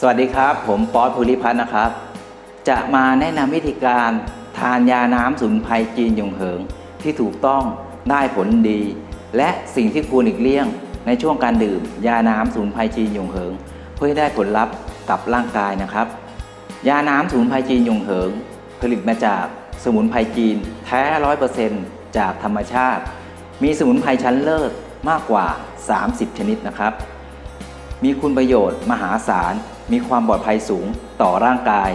สวัสดีครับ ผมป๊อตภูริพัฒน์นะครับ จะมาแนะนำวิธีการทานยาน้ำสมุนไพรจีนยงเหิง ที่ถูกต้องได้ผลดี และสิ่งที่ควรหลีกเลี่ยง ในช่วงการดื่ม ยาน้ำสมุนไพรจีนยงเหิง เพื่อให้ได้ผลลัพธ์กับร่างกายนะครับ ยาน้ำสมุนไพรจีนยงเหิง ผลิตมาจากสมุนไพรจีนแท้ร้อยเปอร์เซ็นต์จากธรรมชาติ มีสมุนไพรชั้นเลิศมากกว่า 30 ชนิดนะครับ มีคุณประโยชน์ มหาศาล มีความปลอดภัยสูงต่อร่างกาย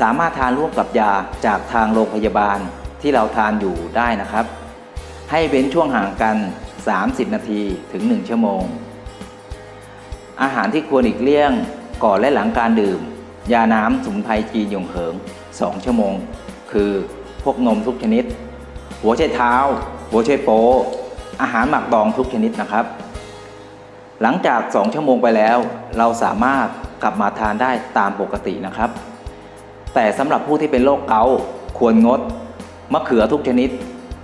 สามารถทานร่วมกับยาจากทางโรงพยาบาลที่เราทานอยู่ได้นะครับ ให้เว้นช่วงห่างกัน 30 นาทีถึง 1 ชั่วโมง อาหารที่ควรหลีกเลี่ยงก่อนและหลังการดื่ม ยาน้ำสมุนไพรจีนหยงเหิง 2 ชั่วโมง คือพวกนมทุกชนิด หัวไชเท้า หัวไชโป๊อาหารหมักดองทุกชนิดนะครับ หลังจาก 2 ชั่วโมงไปแล้ว เราสามารถกลับมาทานได้ตามปกตินะครับ แต่สำหรับผู้ที่เป็นโรคเกาต์ควรงดมะเขือทุกชนิด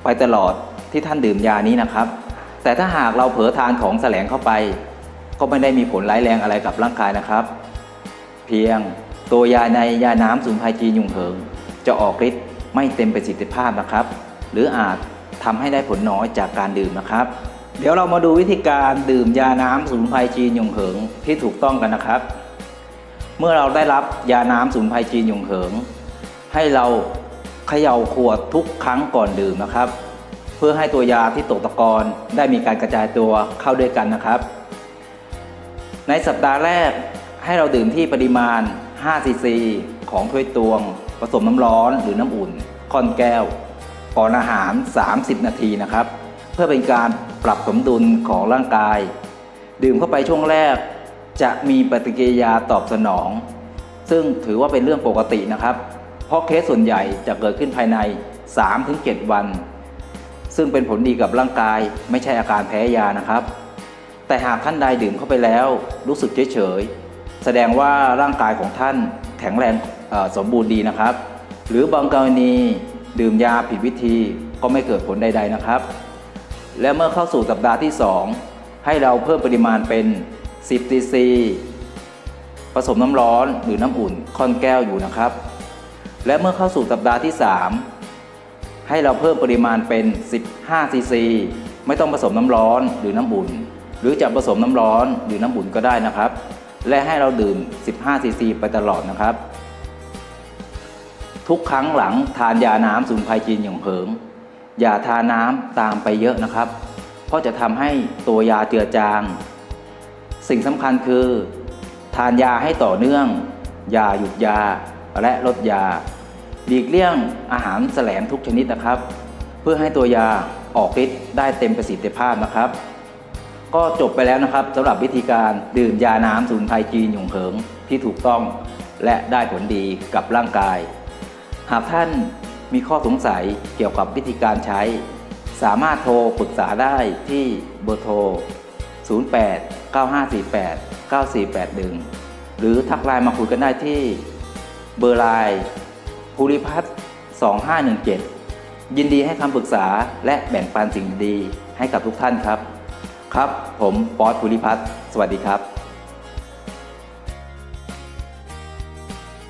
ไปตลอดที่ท่านดื่มยานี้นะครับ แต่ถ้าหากเราเผลอทานของแสลงเข้าไป ก็ไม่ได้มีผลร้ายแรงอะไรกับร่างกายนะครับ เพียงตัวยาในยาน้ำสมุนไพรจีนยุงเหิง จะออกฤทธิ์ไม่เต็มประสิทธิภาพนะครับ หรืออาจทำให้ได้ผลน้อยจากการดื่มนะครับ เดี๋ยวเรามาดูวิธีการดื่มยาน้ำสมุนไพรจีนยงเหิงที่ถูกต้องกันนะครับ เมื่อเราได้รับยาน้ำสมุนไพรจีนยงเหิง ให้เราเขย่าขวดทุกครั้งก่อนดื่มนะครับ เพื่อให้ตัวยาที่ตกตะกอนได้มีการกระจายตัวเข้าด้วยกันนะครับ ในสัปดาห์แรกให้เราดื่มที่ปริมาณ 5 ซีซี ของถ้วยตวง ผสมน้ำร้อนหรือน้ำอุ่นค่อนแก้ว ก่อนอาหาร 30 นาทีนะครับ เพื่อเป็นการปรับสมดุลของร่างกาย ดื่มเข้าไปช่วงแรก จะมีปฏิกิริยาตอบสนอง ซึ่งถือว่าเป็นเรื่องปกตินะครับ เพราะเคสส่วนใหญ่จะเกิดขึ้นภายใน 3-7 วัน ซึ่งเป็นผลดีกับร่างกายไม่ใช่อาการแพ้ยานะครับ แต่หากท่านใดดื่มเข้าไปแล้วรู้สึกเฉยๆแสดงว่าร่างกายของท่านแข็งแรงสมบูรณ์ดีนะครับ หรือบางกรณีดื่มยาผิดวิธีก็ไม่เกิดผลใด ๆนะครับ และเมื่อเข้าสู่สัปดาห์ที่ 2 ให้เราเพิ่มปริมาณเป็น 10 ซีซี ผสมน้ำร้อนหรือน้ำอุ่นค่อนแก้วอยู่นะครับ และเมื่อเข้าสู่สัปดาห์ที่ 3 ให้เราเพิ่มปริมาณเป็น 15 ซีซี ไม่ต้องผสมน้ำร้อนหรือน้ำอุ่น หรือจะผสมน้ำร้อนหรือน้ำอุ่นก็ได้นะครับ และให้เราดื่ม 15 ซีซีไปตลอดนะครับ ทุกครั้งหลังทานยาน้ำสมุนไพรจีนอย่างเผิง อย่าทาน้ำตามไปเยอะนะครับ เพราะจะทำให้ตัวยาเจือจาง สิ่งสำคัญคือ ทานยาให้ต่อเนื่อง อย่าหยุดยาและลดยา หลีกเลี่ยงอาหารแสลงทุกชนิดนะครับ เพื่อให้ตัวยาออกฤทธิ์ได้เต็มประสิทธิภาพนะครับ ก็จบไปแล้วนะครับสำหรับวิธีการดื่มยาน้ำสมุนไพรจีนหยงเหิงที่ถูกต้องและได้ผลดีกับร่างกาย หากท่าน มีข้อสงสัยเกี่ยวกับวิธีการใช้ สามารถโทรปรึกษาได้ที่เบอร์โทร 08 9548 9481 หรือทักไลน์มาคุยกันได้ที่เบอร์ไลน์ภูริพัฒน์2517 ยินดีให้คำปรึกษาและแบ่งปันสิ่งดีให้กับทุกท่านครับ ครับ ผมป๊อตภูริพัฒน์สวัสดีครับ